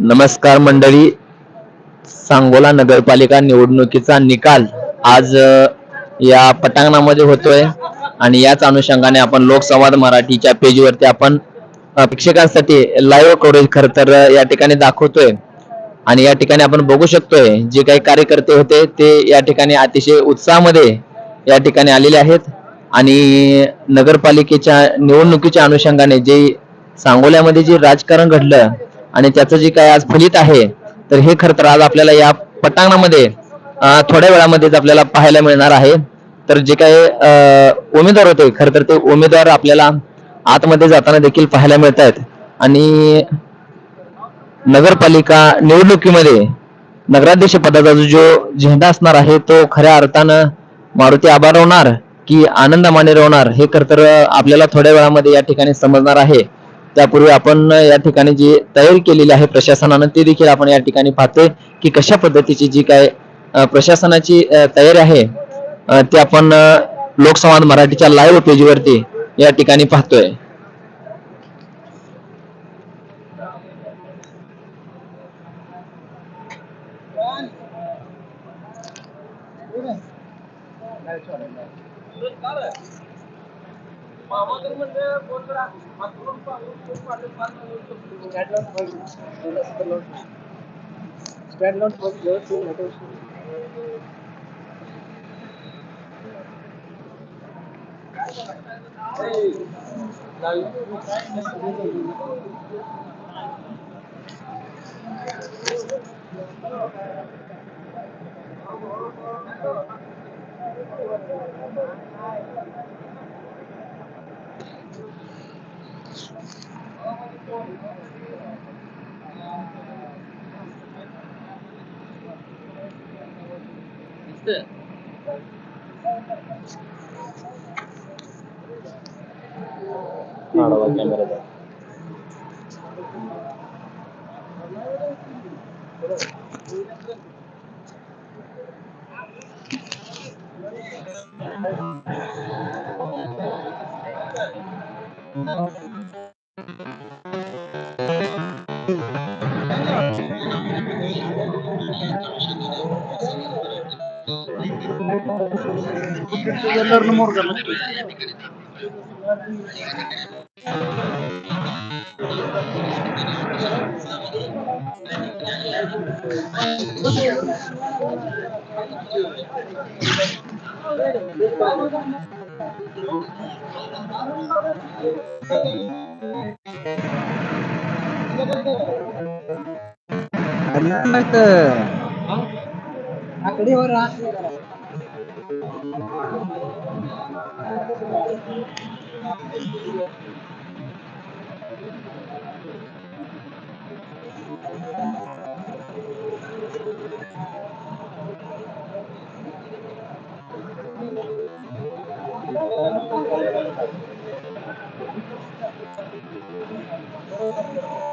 नमस्कार मंडळी. सांगोला नगरपालिका निवडणुकीचा निकाल आज या पटांगणामध्ये होतोय आणि याच अनुषंगाने आपण लोकसंवाद मराठीच्या पेजवरती आपण प्रेक्षकांसाठी लाईव्ह कव्हरेज खर तर या ठिकाणी दाखवतोय. आणि या ठिकाणी आपण बघू शकतोय जे काही कार्यकर्ते होते ते या ठिकाणी अतिशय उत्साहामध्ये या ठिकाणी आलेले आहेत. आणि नगरपालिकेच्या निवडणुकीच्या अनुषंगाने जे सांगोल्यामध्ये जे राजकारण घडलं आणि त्याचं जे काय आज फलित आहे तर हे खरं तर आज आपल्याला या पटांगणामध्ये थोड्या वेळामध्येच आपल्याला पाहायला मिळणार आहे. तर जे काही उमेदवार होते खरं तर ते उमेदवार आपल्याला आतमध्ये जाताना देखील पाहायला मिळत आहेत आणि नगरपालिका निवडणुकीमध्ये नगराध्यक्ष पदाचा जो झेंडा असणार आहे तो खऱ्या अर्थानं मारुती आभार होणार. की आनंद मानेरवणार हे खरं तर आपल्याला थोड्या वेळामध्ये या ठिकाणी समजणार आहे. त्यापूर्वी आपण या ठिकाणी जी तयारी केलेली आहे प्रशासनानं ते देखील आपण या ठिकाणी पाहतोय की कशा पद्धतीची जी काय प्रशासनाची तयारी आहे ती ते आपण लोकसंवाद मराठीच्या लाईव्ह पेजवरती या ठिकाणी पाहतोय. Stand not for your team matters. Hey, now you 是。ആണോ camera Thank you. ಎಲ್ಲರನ್ನು ಮೂರ್ಗಲ್ಲ ಆಯ್ತು ಆ ಕಡೆ ಹೋರ Thank you.